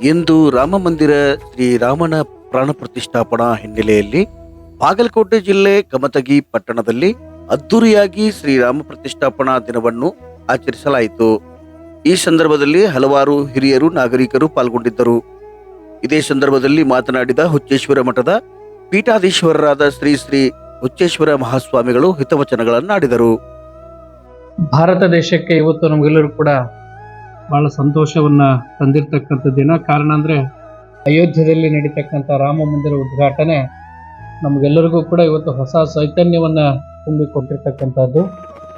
ಇಂದು ರಾಮ ಮಂದಿರ ಶ್ರೀರಾಮನ ಪ್ರಾಣ ಪ್ರತಿಷ್ಠಾಪನಾ ಹಿನ್ನೆಲೆಯಲ್ಲಿ ಬಾಗಲಕೋಟೆ ಜಿಲ್ಲೆ ಕಮತಗಿ ಪಟ್ಟಣದಲ್ಲಿ ಅದ್ದೂರಿಯಾಗಿ ಶ್ರೀರಾಮ ಪ್ರತಿಷ್ಠಾಪನಾ ದಿನವನ್ನು ಆಚರಿಸಲಾಯಿತು. ಈ ಸಂದರ್ಭದಲ್ಲಿ ಹಲವಾರು ಹಿರಿಯರು, ನಾಗರಿಕರು ಪಾಲ್ಗೊಂಡಿದ್ದರು. ಇದೇ ಸಂದರ್ಭದಲ್ಲಿ ಮಾತನಾಡಿದ ಹುಚ್ಚೇಶ್ವರ ಮಠದ ಪೀಠಾಧೀಶ್ವರರಾದ ಶ್ರೀ ಶ್ರೀ ಹುಚ್ಚೇಶ್ವರ ಮಹಾಸ್ವಾಮಿಗಳು ಹಿತವಚನಗಳನ್ನಾಡಿದರು. ಭಾರತ ದೇಶಕ್ಕೆ ಇವತ್ತು ನಮಗೆಲ್ಲರೂ ಕೂಡ ಬಹಳ ಸಂತೋಷವನ್ನ ತಂದಿರತಕ್ಕಂಥ ದಿನ. ಕಾರಣ ಅಂದ್ರೆ ಅಯೋಧ್ಯೆಯಲ್ಲಿ ನಡೀತಕ್ಕಂಥ ರಾಮ ಮಂದಿರ ಉದ್ಘಾಟನೆ ನಮಗೆಲ್ಲರಿಗೂ ಕೂಡ ಇವತ್ತು ಹೊಸ ಚೈತನ್ಯವನ್ನ ತುಂಬಿಕೊಟ್ಟಿರ್ತಕ್ಕಂಥದ್ದು.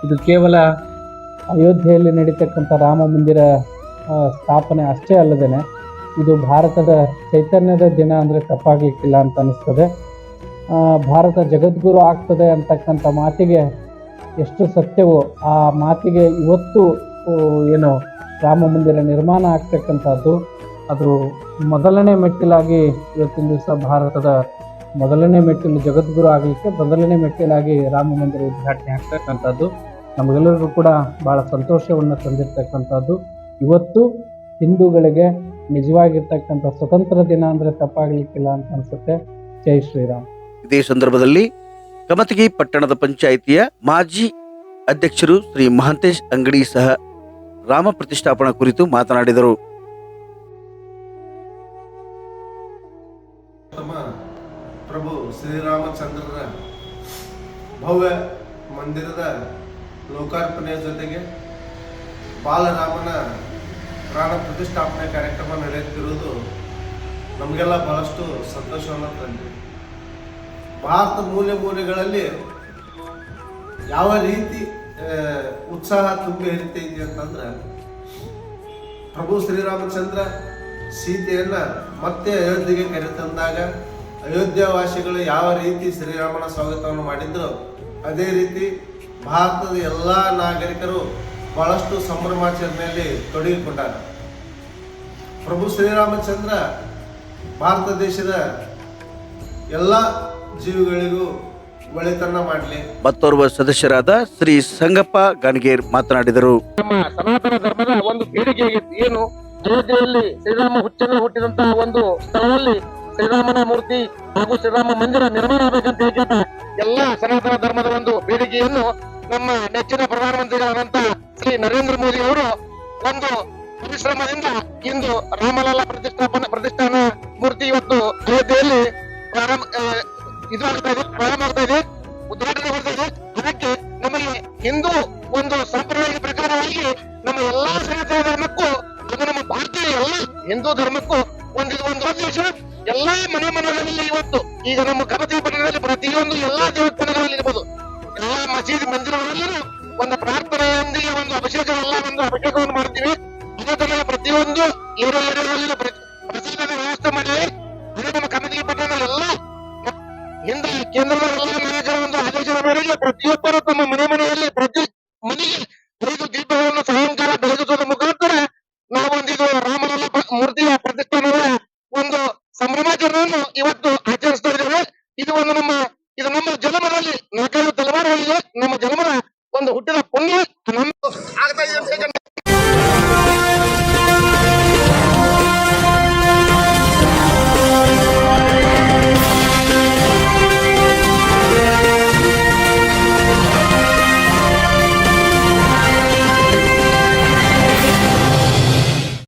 ಇದು ಕೇವಲ ಅಯೋಧ್ಯೆಯಲ್ಲಿ ನಡೀತಕ್ಕಂಥ ರಾಮ ಮಂದಿರ ಸ್ಥಾಪನೆ ಅಷ್ಟೇ ಅಲ್ಲದೇನೆ, ಇದು ಭಾರತದ ಚೈತನ್ಯದ ದಿನ ಅಂದರೆ ತಪ್ಪಾಗಲಿಕ್ಕಿಲ್ಲ ಅಂತ ಅನ್ನಿಸ್ತದೆ ಭಾರತ ಜಗದ್ಗುರು ಆಗ್ತದೆ ಅಂತಕ್ಕಂಥ ಮಾತಿಗೆ ಎಷ್ಟು ಸತ್ಯವೋ ಆ ಮಾತಿಗೆ ಇವತ್ತು ಏನು ರಾಮ ಮಂದಿರ ನಿರ್ಮಾಣ ಆಗ್ತಕ್ಕಂಥದ್ದು. ಅದ್ರ ಮೊದಲನೇ ಮೆಟ್ಟಿಲಾಗಿ ಇವತ್ತಿನ ದಿವಸ ಭಾರತದ ಮೊದಲನೇ ಮೆಟ್ಟಿಲು ಜಗದ್ಗುರು ಆಗಲಿಕ್ಕೆ ಮೊದಲನೇ ಮೆಟ್ಟಿಲಾಗಿ ರಾಮ ಮಂದಿರ ಉದ್ಘಾಟನೆ ಆಗ್ತಕ್ಕಂಥದ್ದು. ನಮಗೆಲ್ಲರಿಗೂ ಕೂಡ ಭಾಳ ಸಂತೋಷವನ್ನು ತಂದಿರತಕ್ಕಂಥದ್ದು. ಇವತ್ತು ಹಿಂದೂಗಳಿಗೆ ನಿಜವಾಗಿರ್ತಕ್ಕಂಥ ಸ್ವತಂತ್ರ ದಿನ ಅಂದರೆ ತಪ್ಪಾಗಲಿಕ್ಕಿಲ್ಲ ಅಂತ ಅನಿಸುತ್ತೆ. ಜೈ ಶ್ರೀರಾಮ್. ಇದೇ ಸಂದರ್ಭದಲ್ಲಿ ಕಮತಗಿ ಪಟ್ಟಣದ ಪಂಚಾಯಿತಿಯ ಮಾಜಿ ಅಧ್ಯಕ್ಷರು ಶ್ರೀ ಮಹಂತೇಶ್ ಅಂಗಡಿ ಸಹ ರಾಮ ಪ್ರತಿಷ್ಠಾಪನಾ ಕುರಿತು ಮಾತನಾಡಿದರು. ಪ್ರಭು ಶ್ರೀರಾಮಚಂದ್ರರ ಭವ್ಯ ಮಂದಿರದ ಲೋಕಾರ್ಪಣೆಯ ಜೊತೆಗೆ ಬಾಲರಾಮನ ಪ್ರಾಣ ಪ್ರತಿಷ್ಠಾಪನೆ ಕಾರ್ಯಕ್ರಮ ನಡೆಯುತ್ತಿರುವುದು ನಮಗೆಲ್ಲ ಬಹಳಷ್ಟು ಸಂತೋಷವನ್ನು ತಂದಿದೆ ಭಾರತ ಮೂಲೆ ಮೂಲೆಗಳಲ್ಲಿ ಯಾವ ರೀತಿ ಉತ್ಸಾಹ ತುಂಬಿ ಹರಿತೈತಿ ಅಂತಂದ್ರೆ, ಪ್ರಭು ಶ್ರೀರಾಮಚಂದ್ರ ಸೀತೆಯನ್ನ ಮತ್ತೆ ಅಯೋಧ್ಯೆಗೆ ಕರೆತಂದಾಗ ಅಯೋಧ್ಯವಾಸಿಗಳು ಯಾವ ರೀತಿ ಶ್ರೀರಾಮನ ಸ್ವಾಗತವನ್ನು ಮಾಡಿದ್ರು, ಅದೇ ರೀತಿ ಭಾರತದ ಎಲ್ಲ ನಾಗರಿಕರು ಬಹಳಷ್ಟು ಸಂಭ್ರಮಾಚರಣೆಯಲ್ಲಿ ತೊಡಗಿಕೊಂಡಾರ. ಪ್ರಭು ಶ್ರೀರಾಮಚಂದ್ರ ಭಾರತ ದೇಶದ ಎಲ್ಲ ಜೀವಿಗಳಿಗೂ ಒಳಿತನ್ನ ಮಾಡಲಿ. ಮತ್ತೋರ್ವ ಸದಸ್ಯರಾದ ಶ್ರೀ ಸಂಗಪ್ಪ ಗಣಗೇರ್ ಮಾತನಾಡಿದರು. ನಮ್ಮ ಸನಾತನ ಧರ್ಮದ ಒಂದು ಬೇಡಿಕೆ ಆಗಿತ್ತು ಏನು ಅಯೋಧ್ಯೆಯಲ್ಲಿ ಶ್ರೀರಾಮ ಹುಚ್ಚನ್ನು ಹುಟ್ಟಿದಂತಹ ಒಂದು ಸ್ಥಳದಲ್ಲಿ ಶ್ರೀರಾಮನ ಮೂರ್ತಿ ಹಾಗೂ ಶ್ರೀರಾಮ ಮಂದಿರ ನಿರ್ಮಾಣ ಆಗಬೇಕಂತ ಹೇಳಿದ ಎಲ್ಲ ಸನಾತನ ಧರ್ಮದ ಒಂದು ಬೇಡಿಕೆಯನ್ನು ನಮ್ಮ ನೆಚ್ಚಿನ ಪ್ರಧಾನಮಂತ್ರಿಗಳಾದಂತ ಶ್ರೀ ನರೇಂದ್ರ ಮೋದಿ ಅವರು ಒಂದು ಪರಿಶ್ರಮದಿಂದ ಇಂದು ರಾಮಲಲ್ಲ ಪ್ರತಿಷ್ಠಾಪನ ಪ್ರತಿಷ್ಠಾನ ಮೂರ್ತಿ ಇವತ್ತು ಅಯೋಧ್ಯೆಯಲ್ಲಿ ಹಿಂದೂ ಒಂದು ಸಂಪ್ರದಾಯದ ಪ್ರಕಾರವಾಗಿ ನಮ್ಮ ಎಲ್ಲಾ ಸನಾತನ ಧರ್ಮಕ್ಕೂ ಅದು ನಮ್ಮ ಭಾರತೀಯ ಎಲ್ಲ ಹಿಂದೂ ಧರ್ಮಕ್ಕೂ ಒಂದು ಒಂದು ಉದ್ದೇಶ, ಎಲ್ಲಾ ಮನೆ ಮನೆಗಳಲ್ಲಿ ಇವತ್ತು ಈಗ ನಮ್ಮ ಕಮತಿ ಪಟ್ಟಣದಲ್ಲಿ ಪ್ರತಿಯೊಂದು ಎಲ್ಲಾ ದೇವಸ್ಥಾನಗಳಲ್ಲಿ ಇರ್ಬೋದು. ಎಲ್ಲಾ ಮಸೀದಿ ಮಂದಿರಗಳಲ್ಲೂ ಒಂದು ಪ್ರಾರ್ಥನೆಯೊಂದಿಗೆ ಒಂದು ಅಭಿಷೇಕವೆಲ್ಲ, ಒಂದು ಅಭಿಷೇಕವನ್ನು ಮಾಡ್ತೀವಿ. ಅದೇ ತರ ಪ್ರತಿಯೊಂದು ಏರೋ ಏರಿಯಾದಲ್ಲಿ ಪ್ರಸಾದದ ವ್ಯವಸ್ಥೆ ಮಾಡಿ, ಅದೇ ನಮ್ಮ ಕಮತಿ ಪಟ್ಟಣದಲ್ಲಿ ಎಲ್ಲ ಹಿಂದೆ ಕೇಂದ್ರದ ಎಲ್ಲ ನಾಯಕರ ಒಂದು ಮನೆಗೆ ಪ್ರತಿಯೊಬ್ಬರು ತಮ್ಮ ಮನೆ ಮನೆಯಲ್ಲಿ ಪ್ರತಿ ಮನೆಗೆ ಐದು ದೀಪಗಳನ್ನು ಸಾಯಂಕಾಲ ಬೆಳಗುವುದರ ಮುಖಾಂತರ ನಾವೊಂದಿದು ರಾಮನ ಮೂರ್ತಿಯ ಪ್ರತಿಷ್ಠಾನದ ಒಂದು ಸಂಭ್ರಮಾಚರಣೆಯನ್ನು ಇವತ್ತು ಆಚರಿಸ್ತಾ ಇದ್ದೇವೆ. ಇದು ಒಂದು ನಮ್ಮ, ಇದು ನಮ್ಮ ಜನ್ಮದಲ್ಲಿ ನಾಲ್ಕೈದು ತಲೆಮಾರುಗಳಿಗೆ ನಮ್ಮ ಜನಮನ